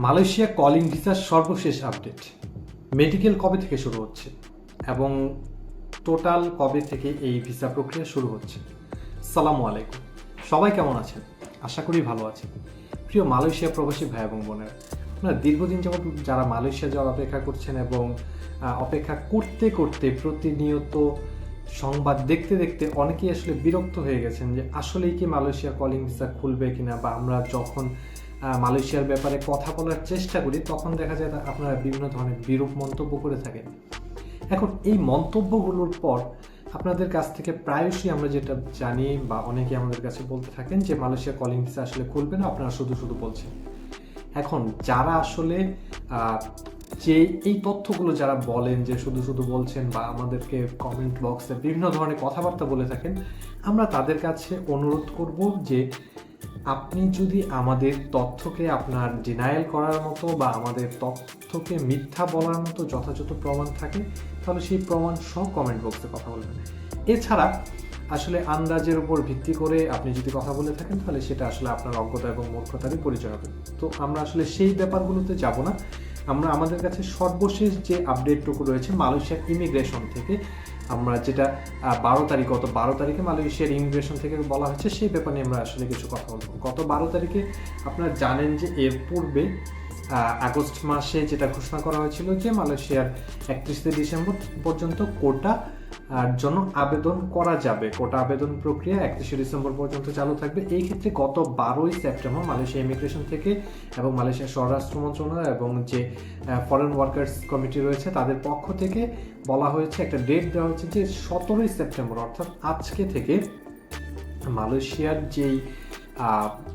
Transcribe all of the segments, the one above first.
Malaysia calling ভিসার সর্বশেষ update. Medical কবে থেকে শুরু হচ্ছে? এবং টোটাল কবে থেকে এই ভিসা প্রক্রিয়া শুরু হচ্ছে? সালামু আলাইকুম। সবাই কেমন আছেন? আশা করি ভালো আছেন। প্রিয় মালয়েশিয়া প্রবাসী ভাই এবং বোনেরা, আপনারা দীর্ঘদিন যাবত যারা মালয়েশিয়া যাওয়ার অপেক্ষা করছেন এবং অপেক্ষা করতে করতে প্রতিনিয়ত সংবাদ দেখতে দেখতে অনেকেই আসলে বিরক্ত হয়ে গেছেন যে আসলেই কি মালয়েশিয়া কলিং ভিসা খুলবে কিনা বা আমরা যখন মালয়েশিয়ার ব্যাপারে কথা বলার চেষ্টা করি, তখন দেখা যায় আপনারা বিভিন্ন ধরনের বিরূপ মন্তব্য করে থাকেন। এখন এই মন্তব্যগুলোর পর আপনাদের কাছ থেকে প্রায়শই আমরা যেটা জানি বা অনেকে আমাদের কাছে বলতে থাকেন যে, মালয়েশিয়া কলিং ভিসা আসলে খুলবে না, আপনারা শুধু শুধু বলছেন। এখন যারা আসলে যে এই তথ্যগুলো যারা বলেন যে, শুধু শুধু বলছেন বা আমাদেরকে কমেন্ট বক্সে বিভিন্ন ধরনের কথাবার্তা বলে থাকেন, আমরা তাদের কাছে অনুরোধ করব যে আপনি যদি আমাদের তথ্যকে আপনার ডিনায়াল করার মতো বা আমাদের তথ্যকে মিথ্যা বলার মতো যথাযথ প্রমাণ থাকে, তাহলে সেই প্রমাণ সহ কমেন্ট বক্সে কথা বলবেন। এছাড়া আসলে আন্দাজের উপর ভিত্তি করে আপনি যদি কথা বলে থাকেন, তাহলে সেটা আসলে আপনার অজ্ঞতা এবং মূর্খতারই পরিচয় হবে। তো আমরা আসলে সেই ব্যাপারগুলোতে যাব না। আমরা আমাদের কাছে সর্বশেষ যে আপডেটটুকু রয়েছে, মালয়েশিয়ার ইমিগ্রেশন থেকে আমরা যেটা বারো তারিখ, গত বারো তারিখে মালয়েশিয়ার ইমিগ্রেশন থেকে বলা হয়েছে সেই ব্যাপারে আমরা আসলে কিছু কথা বলব। গত বারো তারিখে আপনারা জানেন যে এর পূর্বে আগস্ট মাসে যেটা ঘোষণা করা হয়েছিল যে মালয়েশিয়ার একত্রিশে ডিসেম্বর পর্যন্ত কোটা জন্য আবেদন করা যাবে। কোটা আবেদন প্রক্রিয়া একত্রিশে ডিসেম্বর পর্যন্ত চালু থাকবে। এই ক্ষেত্রে গত বারোই সেপ্টেম্বর মালয়েশিয়া ইমিগ্রেশন থেকে এবং মালয়েশিয়া স্বরাষ্ট্র মন্ত্রণালয় এবং যে ফরেন ওয়ার্কার্স কমিটি রয়েছে, তাদের পক্ষ থেকে বলা হয়েছে, একটা ডেট দেওয়া হয়েছে যে সতেরোই সেপ্টেম্বর, অর্থাৎ আজকে থেকে মালয়েশিয়ার যেই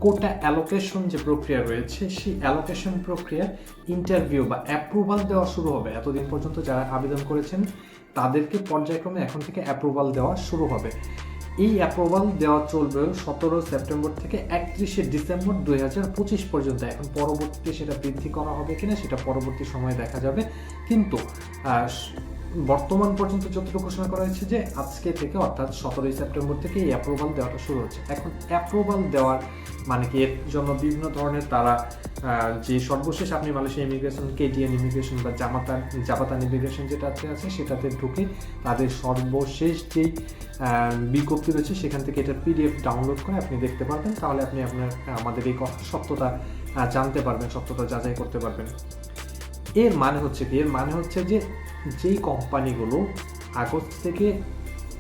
কোটা অ্যালোকেশন যে প্রক্রিয়া রয়েছে, সেই অ্যালোকেশন প্রক্রিয়া ইন্টারভিউ বা অ্যাপ্রুভাল দেওয়া শুরু হবে। এতদিন পর্যন্ত যারা আবেদন করেছেন, তাদেরকে পর্যায়ক্রমে এখন থেকে অ্যাপ্রুভাল দেওয়া শুরু হবে। এই অ্যাপ্রুভাল দেওয়া চলবে সতেরো সেপ্টেম্বর থেকে একত্রিশে ডিসেম্বর দুই হাজার পঁচিশ পর্যন্ত। এখন পরবর্তীতে সেটা বৃদ্ধি করা হবে কিনা, সেটা পরবর্তী সময়ে দেখা যাবে। কিন্তু বর্তমান পর্যন্ত যতটুকু ঘোষণা করা হয়েছে যে আজকে থেকে অর্থাৎ সতেরোই সেপ্টেম্বর থেকে এই অ্যাপ্রুভাল দেওয়াটা শুরু হচ্ছে। এখন অ্যাপ্রুভাল দেওয়ার মানে কি এর জন্য বিভিন্ন ধরনের তারা যে সর্বশেষ আপনি মালয়েশিয়া ইমিগ্রেশন কেডিএন ইমিগ্রেশন বা জামাতান, জাপাতান ইমিগ্রেশন যেটাতে আছে সেটাতে ঢুকে তাদের সর্বশেষ যেই বিজ্ঞপ্তি রয়েছে, সেখান থেকে এটা পিডিএফ ডাউনলোড করে আপনি দেখতে পারবেন। তাহলে আপনি আপনার, আমাদের এই সত্যতা জানতে পারবেন, সত্যতা যাচাই করতে পারবেন। এর মানে হচ্ছে কি? এর মানে হচ্ছে যে যেই কোম্পানিগুলো আগস্ট থেকে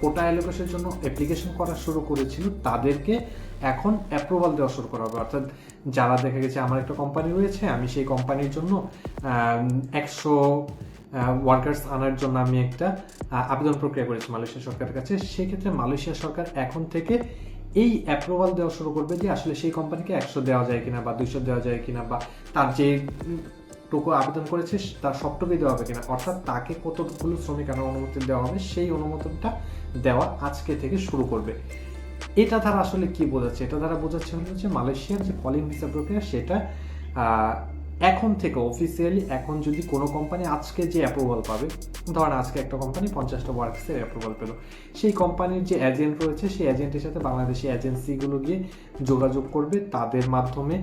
কোটা অ্যালোকেশনের জন্য অ্যাপ্লিকেশন করা শুরু করেছিল, তাদেরকে এখন অ্যাপ্রুভাল দেওয়া শুরু করা হবে। অর্থাৎ যারা দেখা গেছে আমার একটা কোম্পানি রয়েছে, আমি সেই কোম্পানির জন্য একশো ওয়ার্কার্স আনার জন্য আমি একটা আবেদন প্রক্রিয়া করেছি মালয়েশিয়া সরকারের কাছে। সেক্ষেত্রে মালয়েশিয়া সরকার এখন থেকে এই অ্যাপ্রুভাল দেওয়া শুরু করবে যে আসলে সেই কোম্পানিকে একশো দেওয়া যায় কিনা বা দুইশো দেওয়া যায় কিনা বা তার যে টুকু আবেদন করেছে তার সবটুকুই দেওয়া হবে কিনা? অর্থাৎ তাকে কতগুলো শ্রমিক আনার অনুমতি দেওয়া হবে, সেই অনুমোদনটা দেওয়া আজকে থেকে শুরু করবে। এটা তারা আসলে কি বোঝাচ্ছে এটা তারা বোঝাচ্ছে হলো যে মালয়েশিয়ার যে কলিং ভিসা প্রক্রিয়া, সেটা এখন থেকে অফিসিয়ালি এখন যদি কোনো কোম্পানি আজকে যে অ্যাপ্রুভাল পাবে ধরেন আজকে একটা কোম্পানি পঞ্চাশটা ওয়ার্কসের অ্যাপ্রুভাল পেল, সেই কোম্পানির যে এজেন্ট রয়েছে, সেই এজেন্টের সাথে বাংলাদেশি এজেন্সিগুলো গিয়ে যোগাযোগ করবে, তাদের মাধ্যমে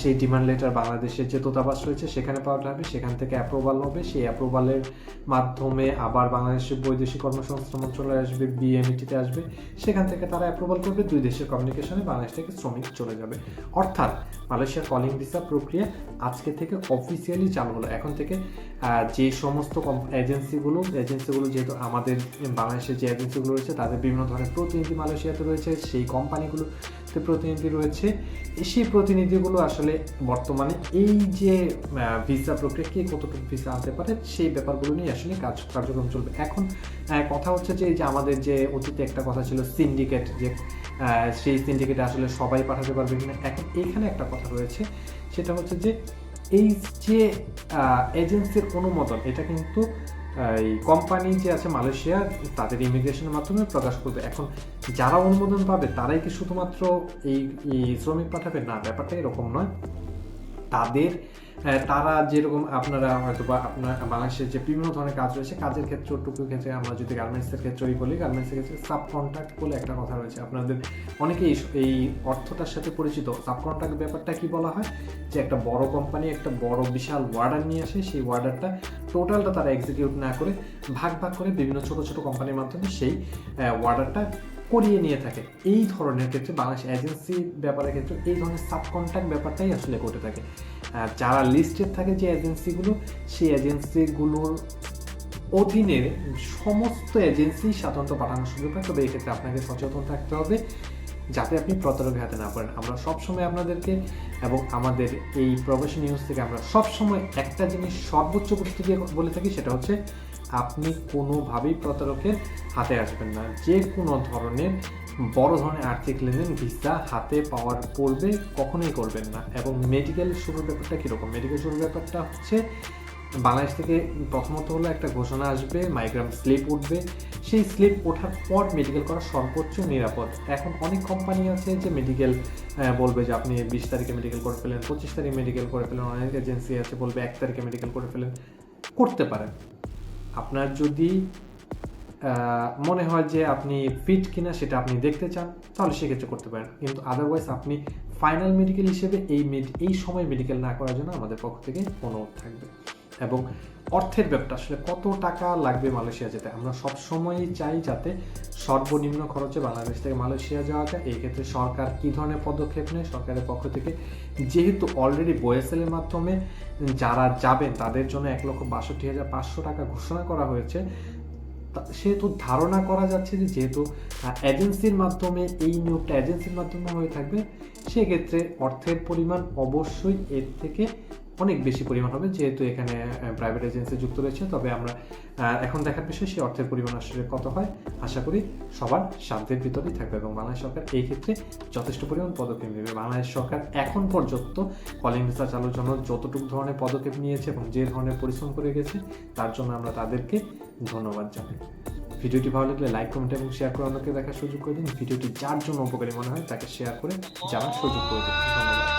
সেই ডিমান্ড লেটার বাংলাদেশের যে দূতাবাস রয়েছে, সেখানে পাওয়া যাবে সেখান থেকে অ্যাপ্রুভাল হবে, সেই অ্যাপ্রুভালের মাধ্যমে আবার বাংলাদেশের বৈদেশিক কর্মসংস্থান মন্ত্রণালয় আসবে বিএমইটিতে আসবে, সেখান থেকে তারা অ্যাপ্রুভাল করবে, দুই দেশের কমিউনিকেশনে বাংলাদেশ থেকে শ্রমিক চলে যাবে। অর্থাৎ, মালয়েশিয়ার কলিং ভিসা প্রক্রিয়া আজকে থেকে অফিসিয়ালি চালু হলো। এখন থেকে যে সমস্ত এজেন্সিগুলো এজেন্সিগুলো যেহেতু আমাদের বাংলাদেশের যে এজেন্সিগুলো রয়েছে, তাদের বিভিন্ন ধরনের প্রতিনিধি মালয়েশিয়াতে রয়েছে, সেই কোম্পানিগুলোতে প্রতিনিধি রয়েছে। সেই প্রতিনিধিগুলো আসলে বর্তমানে এই যে ভিসা প্রক্রিয়া, কে কতটুকু ভিসা আনতে পারে, সেই ব্যাপারগুলো নিয়ে আসলে কাজ, কার্যক্রম চলবে। এখন কথা হচ্ছে যে যে আমাদের যে অতীতে একটা কথা ছিল সিন্ডিকেট যে সেই সিন্ডিকেটে আসলে সবাই পাঠাতে পারবে কিনা, এখন এইখানে একটা কথা রয়েছে, সেটা হচ্ছে যে এই যে এজেন্সির অনুমোদন এটা কিন্তু এই কোম্পানি যে আছে মালয়েশিয়া, তাদের ইমিগ্রেশনের মাধ্যমে প্রকাশ করবে। এখন যারা অনুমোদন পাবে, তারাই কি শুধুমাত্র এই শ্রমিক পাঠাবে? না, ব্যাপারটা এরকম নয়। তাদের তারা যেরকম আপনারা হয়তো বা আপনার বাংলাদেশের যে বিভিন্ন ধরনের কাজ রয়েছে, কাজের ক্ষেত্রে টুকুর ক্ষেত্রে আমরা যদি গার্মেন্টসের ক্ষেত্রেই বলি গার্মেন্টসের ক্ষেত্রে সাব কন্ট্রাক্ট বলে একটা কথা রয়েছে। আপনাদের অনেকেই এই- এই অর্থটার সাথে পরিচিত। সাব কন্ট্রাক্ট ব্যাপারটা কি বলা হয়? যে একটা বড় কোম্পানি একটা বড় বিশাল ওয়ার্ডার নিয়ে আসে, সেই ওয়ার্ডারটা টোটালটা তারা এক্সিকিউট না করে, ভাগ ভাগ করে বিভিন্ন ছোট ছোট কোম্পানির মাধ্যমে সেই ওয়ার্ডারটা করিয়ে নিয়ে থাকে। এই ধরনের ক্ষেত্রে বাংলাদেশ এজেন্সি ব্যাপারের ক্ষেত্রে এই ধরনের সাব ব্যাপারটাই আসলে ঘটে থাকে। যারা লিস্টেড থাকে যে এজেন্সিগুলো সেই এজেন্সিগুলোর অধীনে সমস্ত এজেন্সি সাধারণত পাঠানোর সুযোগ পায় তবে এক্ষেত্রে আপনাকে সচেতন থাকতে হবে যাতে আপনি প্রতারকের হাতে না পড়েন। আমরা সবসময় আপনাদেরকে এবং আমাদের এই প্রবাসী নিউজ থেকে আমরা সবসময় একটা জিনিস সর্বোচ্চ গুরুত্ব বলে থাকি, সেটা হচ্ছে আপনি কোনোভাবেই প্রতারকের হাতে আসবেন না। যে কোনো ধরনের বড় ধরনের আর্থিক লেনদেন, ভিসা হাতে পাওয়ার পূর্বে কখনোই করবেন না। এবং মেডিকেল শুরুর ব্যাপারটা কীরকম? মেডিকেল শুরুর ব্যাপারটা হচ্ছে, বাংলাদেশ থেকে প্রথমত হলো একটা ঘোষণা আসবে মাইগ্রাম স্লিপ উঠবে। সেই স্লিপ ওঠার পর মেডিকেল করা সর্বোচ্চ নিরাপদ। এখন অনেক কোম্পানি আছে যে মেডিকেল বলবে যে আপনি বিশ তারিখে মেডিকেল করে ফেলেন, পঁচিশ তারিখে মেডিকেল করে ফেলেন। অনেক এজেন্সি আছে বলবে এক তারিখে মেডিকেল করে ফেলেন। করতে পারেন। আপনার যদি মনে হয় যে আপনি ফিট কিনা সেটা আপনি দেখতে চান, তাহলে সেক্ষেত্রে করতে পারেন। কিন্তু আদারওয়াইজ আপনি ফাইনাল মেডিকেল হিসেবে এই এই সময় মেডিকেল না করার জন্য আমাদের পক্ষ থেকে অনুরোধ থাকবে। এবং অর্থের ব্যাপারটা, আসলে কত টাকা লাগবে মালয়েশিয়া যেতে? আমরা সব সময়ই চাই যাতে সর্বনিম্ন খরচে বাংলাদেশ থেকে মালয়েশিয়া যাওয়া যায় এই ক্ষেত্রে সরকার কী ধরনের পদক্ষেপ নেয়? সরকারের পক্ষ থেকে যেহেতু অলরেডি বয়েসেলের মাধ্যমে যারা যাবেন, তাদের জন্য এক লক্ষ বাষট্টি হাজার পাঁচশো টাকা ঘোষণা করা হয়েছে। সেহেতু ধারণা করা যাচ্ছে যে যেহেতু এজেন্সির মাধ্যমে এই নিয়োগটা এজেন্সির মাধ্যমে হয়ে থাকবে, সেক্ষেত্রে অর্থের পরিমাণ অবশ্যই এর থেকে অনেক বেশি পরিমাণ হবে, যেহেতু এখানে প্রাইভেট এজেন্সি যুক্ত রয়েছে। তবে আমরা এখন দেখার বিষয় সেই অর্থের পরিমাণ আসলে কত হয়। আশা করি সবার সাধ্যের ভিতরেই থাকবে এবং বাংলাদেশ সরকার এই ক্ষেত্রে যথেষ্ট পরিমাণ পদক্ষেপ নেবে। বাংলাদেশ সরকার এখন পর্যন্ত কলিং ভিসা চালুর জন্য যতটুকু ধরনের পদক্ষেপ নিয়েছে এবং যে ধরনের পরিশ্রম করে গেছে, তার জন্য আমরা তাদেরকে ধন্যবাদ জানাই। ভিডিওটি ভালো লাগলে লাইক কমেন্ট এবং শেয়ার করে অন্যকে দেখার সুযোগ করে দিন। ভিডিওটি যার জন্য উপকারী মনে হয় তাকে শেয়ার করে জানার সুযোগ করে দিন। ধন্যবাদ।